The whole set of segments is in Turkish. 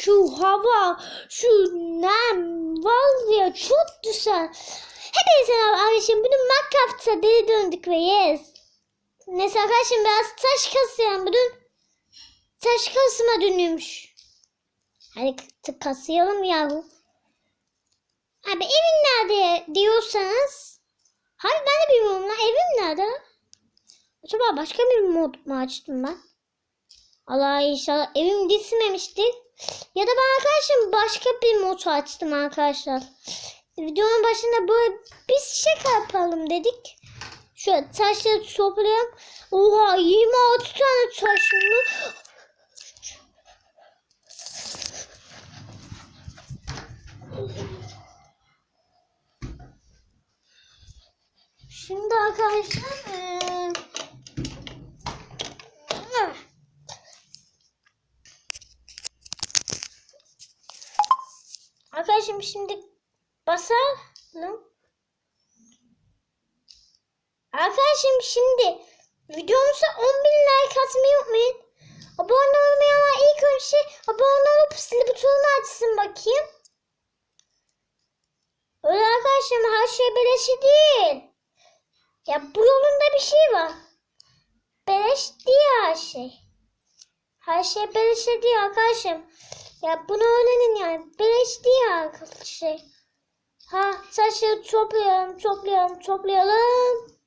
şu hava, şu nem var ya çok güzel. Hepinize merhaba arkadaşlar. Bugün Minecraft'a deli döndük ve yes. Neyse arkadaşlar biraz taş kasıyorum bugün. Taş kasıma dönüyormuş. Hadi k- kasayalım yahu. Abi evin nerede diyorsanız. Hayır ben de bilmiyorum lan evim nerede? Acaba başka bir mod mu açtım ben? Allah inşallah evim düşmemiştir. Ya da ben arkadaşım başka bir mod açtım arkadaşlar. Videonun başında böyle bir şaka yapalım dedik. Şöyle taşları toplayalım. Oha 26 tane taş mı? Şimdi arkadaşlar eee, Arkadaşım şimdi basalım. Arkadaşım şimdi videomuza 10.000 like atmayı unutmayın. Abone olmayanlar ilk önce abone olup zil butonunu açsın bakayım. Öyle arkadaşım her şey beleşi değil. Ya bu yolunda bir şey var. Beleş değil her şey. Her şey beleş değil arkadaşım. Ya bunu öğrenin yani. Beleş değil arkadaşlar. Ha saçları toplayalım, toplayalım, toplayalım.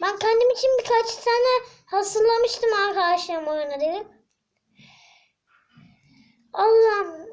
Ben kendim için birkaç tane hazırlamıştım arkadaşlarım oyuna dedim. Allah'ım.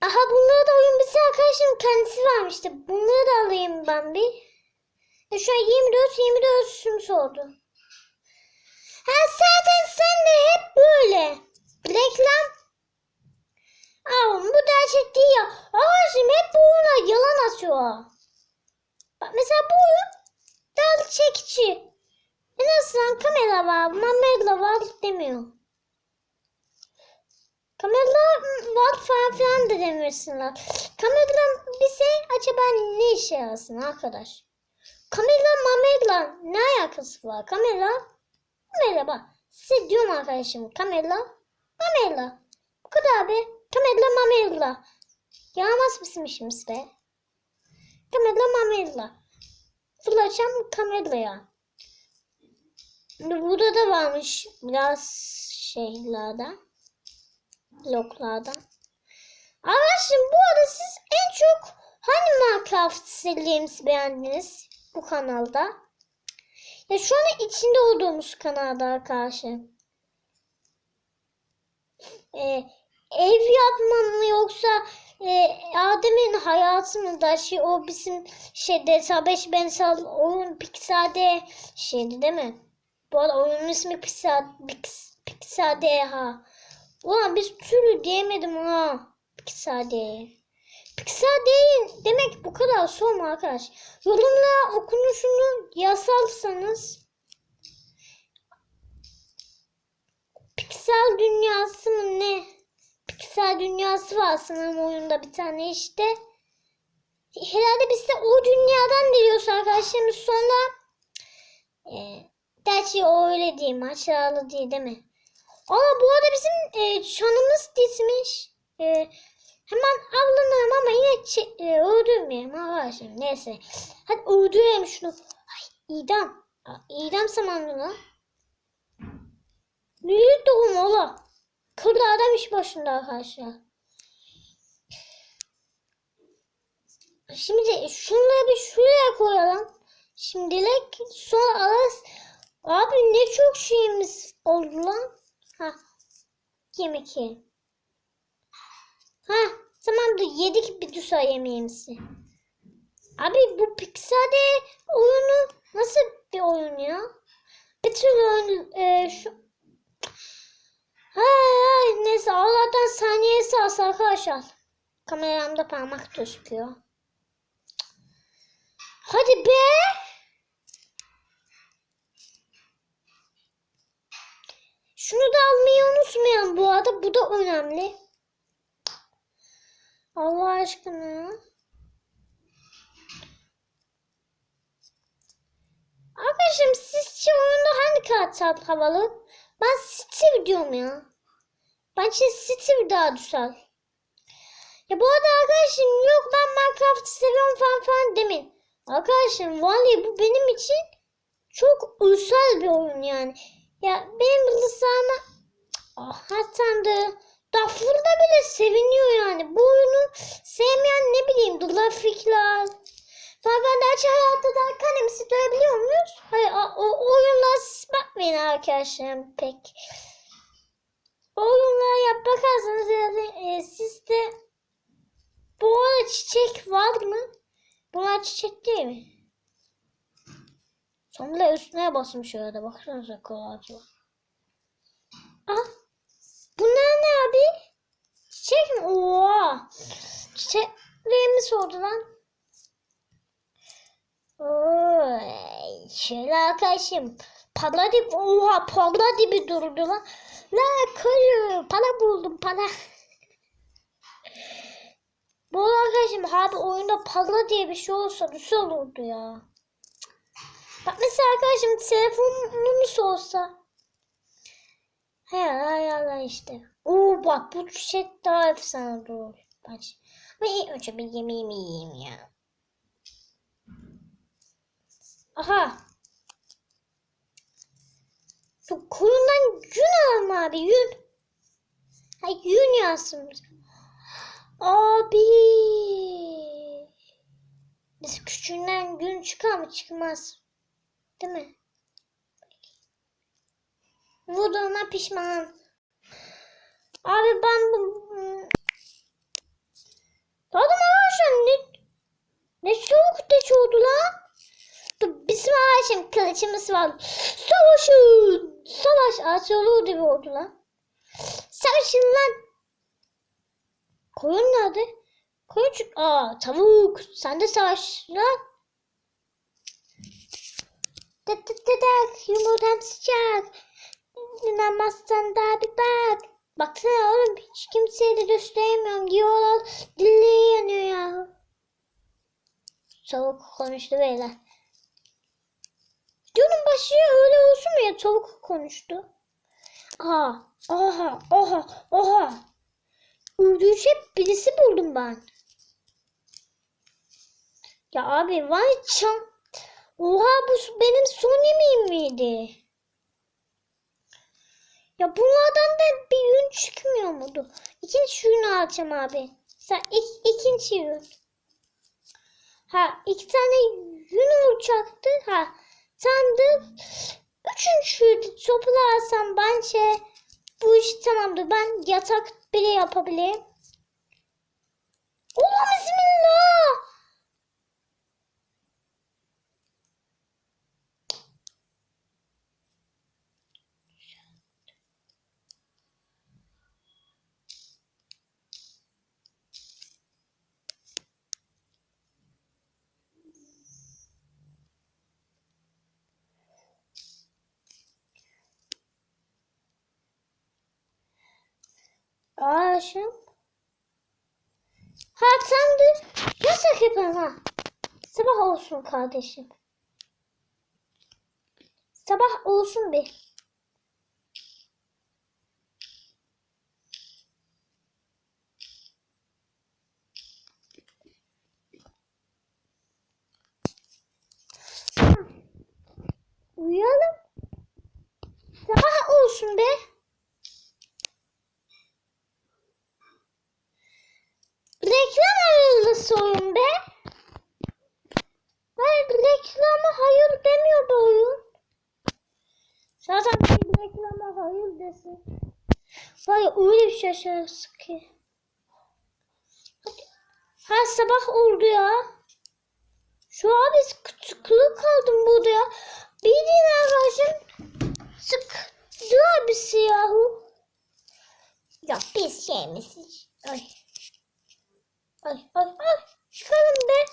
Aha bunları da oyun bitse arkadaşım kendisi vermişti. Bunları da alayım ben bir. E şu an 24 24 sümüs oldu. Ha zaten sen de hep böyle. Reklam. Aa bu gerçek değil ya. Arkadaşım hep bu oyuna yalan atıyor. Bak mesela bu oyun dal çekici. En azından kamera var, mamela var demiyor. Kamera var falan filan da demiyorsunlar. Kamera bize acaba ne işe yarasın arkadaş? Kamera mamela ne alakası var? Kamera kamera bak. Size diyorum arkadaşım kamera mamela. Bu kadar be. Kamera mamela. Yaramaz mısın işimiz be? Kamera mamela. Fırlatacağım kameraya. Burada da varmış biraz şeylerden. Bloklardan. Arkadaşlar bu arada siz en çok hangi Minecraft serimizi beğendiniz bu kanalda? Ya şu an içinde olduğumuz kanalda arkadaşlar. Ee, ev yapma mı yoksa e, Adem'in hayatı da şey o bizim şeyde Sabeş Bensal oyun Pixade şeydi değil mi? Bu arada oyunun ismi Pixade Pix, Pixade ha. Ulan biz türlü diyemedim ha. Pixade. Pixade demek bu kadar sorma arkadaş. Yorumla okunuşunu yazarsanız Pixel dünyası mı ne? Pixel dünyası var sanırım oyunda bir tane işte. Herhalde biz de o dünyadan geliyoruz arkadaşlarımız sonra e, gerçi o öyle değil maşallah değil değil mi? Aa bu arada bizim e, çanımız dizmiş. E, hemen avlanırım ama yine e, öldürmeyelim arkadaşlar. Neyse. Hadi öldürelim şunu. Ay idam. İdam zamanı lan. Büyük doğum ola. Kırdı adam iş başında arkadaşlar. Şimdi şunları bir şuraya koyalım. Şimdilik sonra alırız. Abi ne çok şeyimiz oldu lan. Ha. Yemek yiyelim. Ha. Tamamdır yedik bir dusa yemeğimizi. Abi bu Pixar'de oyunu nasıl bir oyun ya? Bir türlü oyun e, şu Hay neyse Allah'tan saniyesi az arkadaşlar. Kameramda parmak gözüküyor. Hadi be. Şunu da almayı unutmayalım bu arada. Bu da önemli. Allah aşkına. Arkadaşım sizce oyunda hangi kart havalı? Ben Steve diyorum ya. Bence Steve daha güzel. Ya bu arada arkadaşım yok ben Minecraft'ı seviyorum falan falan demeyin. Arkadaşım vallahi bu benim için çok özel bir oyun yani. Ya benim bilgisayarıma ah tanrı Dafurda bile seviniyor yani. Bu oyunu sevmeyen ne bileyim grafikler. Falan gerçi hayatta da kanemizi dövebiliyor muyuz? Hayır o, o oyunlara siz bakmayın arkadaşlarım pek. O oyunlara yap bakarsanız yani, e, sizde bu arada çiçek var mı? Bunlar çiçek değil mi? Sonra üstüne basmış orada. Baksanıza kolayca. Ah. Bunlar ne abi? Çiçek mi? Oha. Çiçeklerimiz oldu lan. Şöyle arkadaşım. Para gibi, oha para gibi durdu lan. La kırı, para buldum para. Bu arkadaşım abi oyunda para diye bir şey olsa güzel olurdu ya. Bak mesela arkadaşım telefonumuz olsa. He ayarlar işte. Oo bak bu çiçek daha efsane olur. Bak. Ama ilk önce bir yemeğimi yiyeyim ya. Aha. Koyundan yün alma abi yün. Ha yün yazsın. Abi. Biz küçüğünden gün çıkar mı çıkmaz. Değil mi? Vurduğuma pişman. Abi ben bu... Adam arkadaşlar ne... Ne soğuk deç oldu lan. Bizim ağaçım kılıcımız var. Savaşın. Savaş olur gibi oldu lan. Savaşın lan. Koyun nerede? Koyun çık. Aa tavuk. Sen de savaş lan. Tık tık tık. Yumurtam sıcak. İnanmazsan da bir bak. Baksana oğlum hiç kimseye de gösteremiyorum diyorlar. Dilleri yanıyor ya. Tavuk konuştu beyler. Videonun başı öyle olsun ya tavuk konuştu. Aha, aha, aha, aha. Öldürecek birisi buldum ben. Ya abi vay çam. Oha bu benim son yemeğim miydi? Ya bunlardan da bir yün çıkmıyor muydu? İkinci yünü alacağım abi. Sen ik, ikinci yün. Ha iki tane yün olacaktı. Ha sen de üçüncüyü toplarsam bence bu iş tamamdır. Ben yatak bile yapabilirim. Allah bismillah. Ağaçım. Ha sen de yasak yapalım ha. Sabah olsun kardeşim. Sabah olsun bir. Uyuyalım. Sabah olsun be. Reklam arızası oyun be. Hayır reklama hayır demiyor bu oyun. Zaten bir reklama hayır desin. Vay öyle bir şey şaşırız ki. Ha sabah oldu ya. Şu an biz küçüklük kaldım burada ya. Bildiğin arkadaşım sıktı abisi yahu. Ya biz şeyimiz. Ay. Ay ay ay çıkalım be.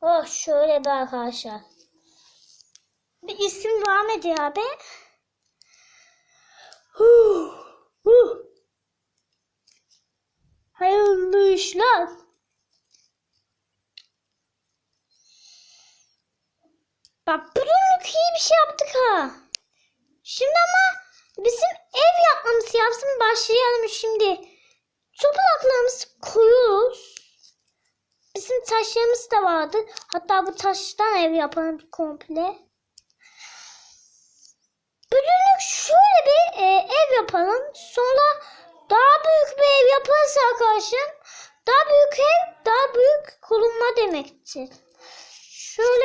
Oh şöyle be arkadaşlar. Bir isim vermedi ya be. Huh, huh. Hayırlı işler. Bak bugünlük iyi bir şey yaptık ha. Şimdi ama bizim ev yapmamız yapsın başlayalım şimdi. topraklarımızı koyuyoruz. Bizim taşlarımız da vardı. Hatta bu taştan ev yapalım komple. Bugünlük şöyle bir e, ev yapalım. Sonra daha büyük bir ev yaparız arkadaşım. Daha büyük ev, daha büyük korunma demektir. Şöyle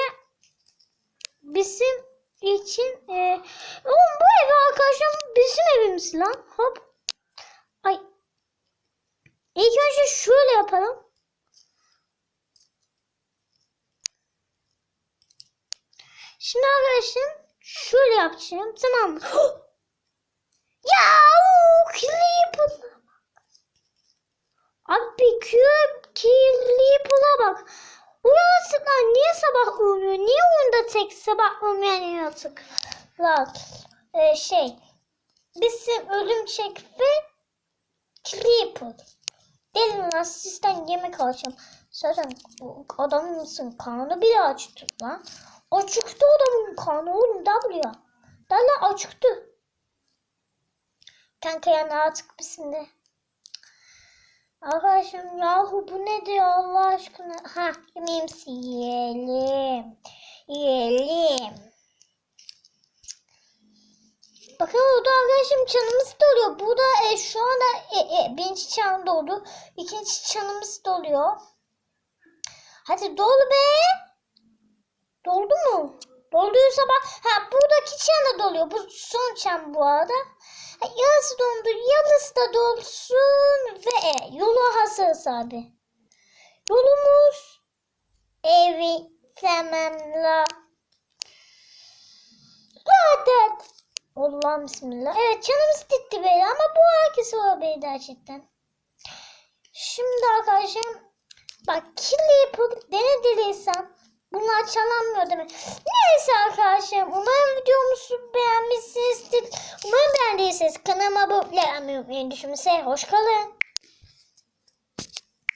bizim için e, oğlum bu ev arkadaşım bizim evimiz lan. Hop. Ay. İlk önce şöyle yapalım. Şimdi arkadaşım şöyle yapacağım. Tamam mı? ya kirli yapıla Abi yapıla bak. Uyansınlar niye sabah uyumuyor? Niye oyunda tek sabah uyumayan yaratıklar? Ee, şey bizim ölüm çek ve yapıl. Gelin lan sizden yemek alacağım. Zaten bu adamımsın karnı bile açtı lan. Açıktı adamın karnı oğlum W. Dalla açıktı. Kanka yani artık de. Arkadaşım yahu bu ne diyor Allah aşkına. Ha yemeğimizi yiyelim. Yiyelim. Bakın orada arkadaşım çanımız doluyor. Burada e, şu anda e, e, birinci çan doldu. İkinci çanımız doluyor. Hadi dolu be. Doldu mu? Dolduysa bak. Ha buradaki çan da doluyor. Bu son çan bu arada. Ha, yarısı dondu. Yarısı da dolsun. Ve e, yolu hazırız abi. Yolumuz evi tamamla. Zaten. Allah'ım bismillah. Evet canımız gitti böyle ama bu herkes olabilir gerçekten. Şimdi arkadaşım bak kirli yapıp denediysem bunlar çalanmıyor mi? Neyse arkadaşlarım umarım videomuzu beğenmişsinizdir. Umarım beğendiyseniz kanalıma abone olmayı unutmayın. Düşünmese hoş kalın.